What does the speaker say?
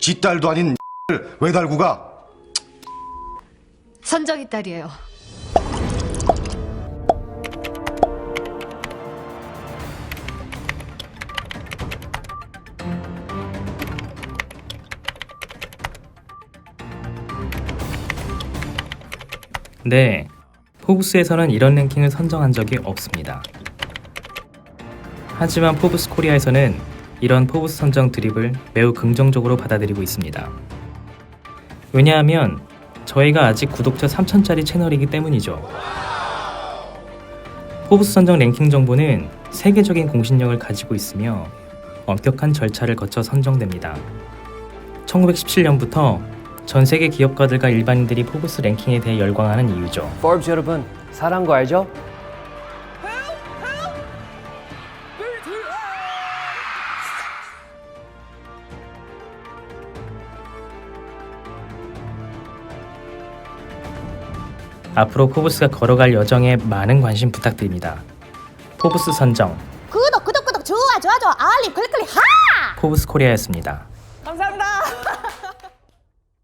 지 딸도 아닌 왜 달고 가? 선정이 딸이에요. 네, 포브스에서는 이런 랭킹을 선정한 적이 없습니다. 하지만 포브스 코리아에서는 이런 포브스 선정 드립을 매우 긍정적으로 받아들이고 있습니다. 왜냐하면 저희가 아직 구독자 3천짜리 채널이기 때문이죠. 포브스 선정 랭킹 정보는 세계적인 공신력을 가지고 있으며 엄격한 절차를 거쳐 선정됩니다. 1917년부터 전 세계 기업가들과 일반인들이 포브스 랭킹에 대해 열광하는 이유죠. 포브스 여러분 사랑한 거 알죠? 앞으로 포브스가 걸어갈 여정에 많은 관심 부탁드립니다. 포브스 선정 구독 구독 구독 좋아 좋아 좋아 알림 클릭 클릭 하 포브스 코리아였습니다. 감사합니다.